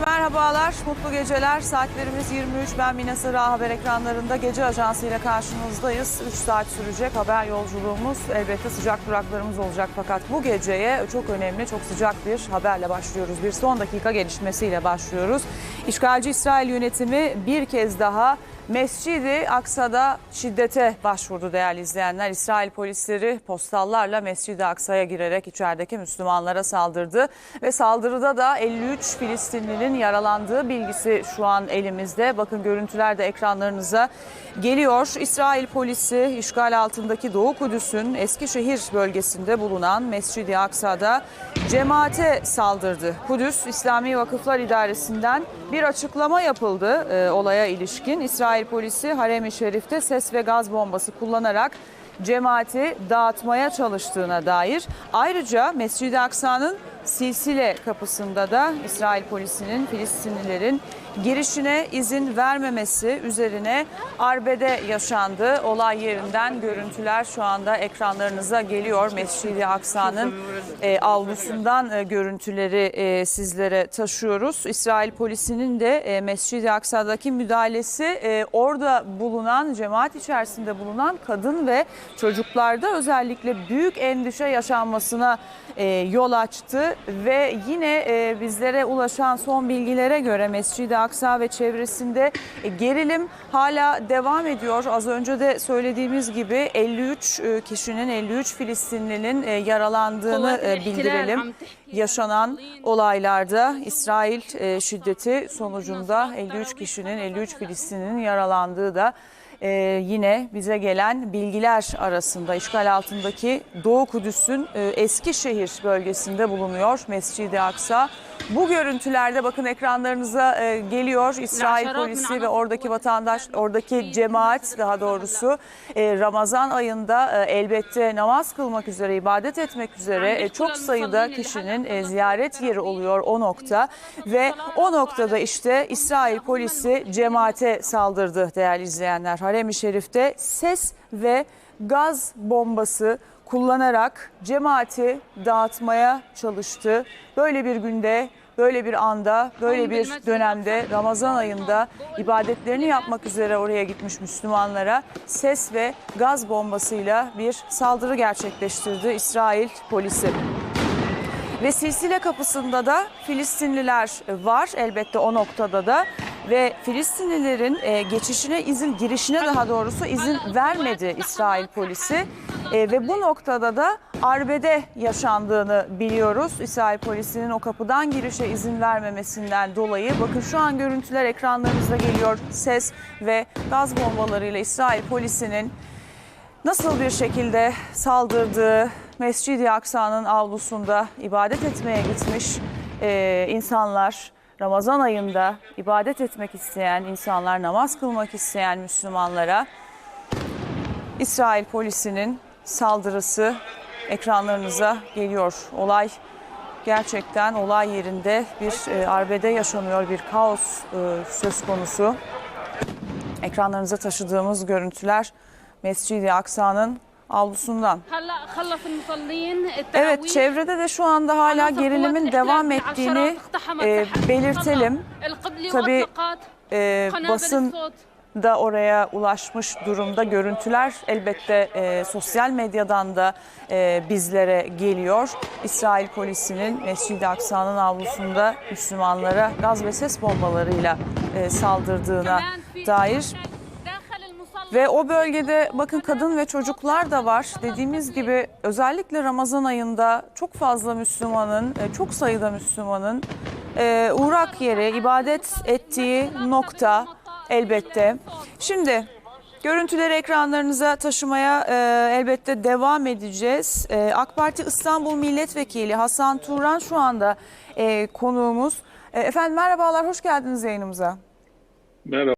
Merhabalar, mutlu geceler. Saatlerimiz 23. Ben Mina Sarı Haber ekranlarında gece ajansı ile karşınızdayız. 3 saat sürecek haber yolculuğumuz. Elbette sıcak duraklarımız olacak fakat bu geceye çok önemli, çok sıcak bir haberle başlıyoruz. Bir son dakika gelişmesiyle başlıyoruz. İşgalci İsrail yönetimi bir kez daha Mescid-i Aksa'da şiddete başvurdu değerli izleyenler. İsrail polisleri postallarla Mescid-i Aksa'ya girerek içerideki Müslümanlara saldırdı. Ve saldırıda da 53 Filistinlinin yaralandığı bilgisi şu an elimizde. Bakın görüntüler de ekranlarınıza geliyor. İsrail polisi işgal altındaki Doğu Kudüs'ün Eskişehir bölgesinde bulunan Mescid-i Aksa'da cemaate saldırdı. Kudüs İslami Vakıflar İdaresi'nden bir açıklama yapıldı e, olaya ilişkin. İsrail polisi Harem-i Şerif'te ses ve gaz bombası kullanarak cemaati dağıtmaya çalıştığına dair. Ayrıca Mescid-i Aksa'nın Silsile kapısında da İsrail polisinin Filistinlilerin girişine izin vermemesi üzerine arbede yaşandı. Olay yerinden görüntüler şu anda ekranlarınıza geliyor. Mescid-i Aksa'nın e, avlusundan e, görüntüleri e, sizlere taşıyoruz. İsrail polisinin de e, Mescid-i Aksa'daki müdahalesi e, orada bulunan cemaat içerisinde bulunan kadın ve çocuklarda özellikle büyük endişe yaşanmasına e, yol açtı ve yine e, bizlere ulaşan son bilgilere göre Mescid-i Aksa ve çevresinde e, gerilim hala devam ediyor. Az önce de söylediğimiz gibi 53 e, kişinin 53 Filistinlinin e, yaralandığını e, bildirelim. Yaşanan olaylarda İsrail e, şiddeti sonucunda 53 kişinin 53 Filistinlinin yaralandığı da e, yine bize gelen bilgiler arasında işgal altındaki Doğu Kudüs'ün e, Eskişehir bölgesinde bulunuyor Mescid-i Aksa. Bu görüntülerde bakın ekranlarınıza e, geliyor İsrail polisi ve oradaki vatandaş, oradaki cemaat daha doğrusu e, Ramazan ayında e, elbette namaz kılmak üzere, ibadet etmek üzere e, çok sayıda kişinin e, ziyaret yeri oluyor o nokta ve o noktada işte İsrail polisi cemaate saldırdı değerli izleyenler. Harem-i Şerif'te ses ve gaz bombası kullanarak cemaati dağıtmaya çalıştı. Böyle bir günde, böyle bir anda, böyle bir dönemde Ramazan ayında ibadetlerini yapmak üzere oraya gitmiş Müslümanlara ses ve gaz bombasıyla bir saldırı gerçekleştirdi İsrail polisi. Ve silsile kapısında da Filistinliler var elbette o noktada da ve Filistinlilerin e, geçişine izin girişine daha doğrusu izin vermedi İsrail polisi E, ve bu noktada da arbede yaşandığını biliyoruz. İsrail polisinin o kapıdan girişe izin vermemesinden dolayı bakın şu an görüntüler ekranlarınıza geliyor. Ses ve gaz bombalarıyla İsrail polisinin nasıl bir şekilde saldırdığı Mescid-i Aksa'nın avlusunda ibadet etmeye gitmiş e, insanlar, Ramazan ayında ibadet etmek isteyen insanlar, namaz kılmak isteyen Müslümanlara İsrail polisinin saldırısı ekranlarınıza geliyor. Olay gerçekten olay yerinde bir e, arbede yaşanıyor, bir kaos e, söz konusu. Ekranlarınıza taşıdığımız görüntüler Mescid-i Aksa'nın avlusundan. Evet çevrede de şu anda hala gerilimin devam ettiğini e, belirtelim. Tabi e, basın da oraya ulaşmış durumda. Görüntüler elbette e, sosyal medyadan da e, bizlere geliyor. İsrail polisinin Mescid-i Aksa'nın avlusunda Müslümanlara gaz ve ses bombalarıyla e, saldırdığına dair ve o bölgede bakın kadın ve çocuklar da var. Dediğimiz gibi özellikle Ramazan ayında çok fazla Müslümanın, e, çok sayıda Müslümanın e, uğrak yeri, ibadet ettiği nokta elbette. Şimdi görüntüleri ekranlarınıza taşımaya e, elbette devam edeceğiz. AK Parti İstanbul Milletvekili Hasan Turan şu anda konuğumuz. Efendim merhabalar, hoş geldiniz yayınımıza. Merhaba,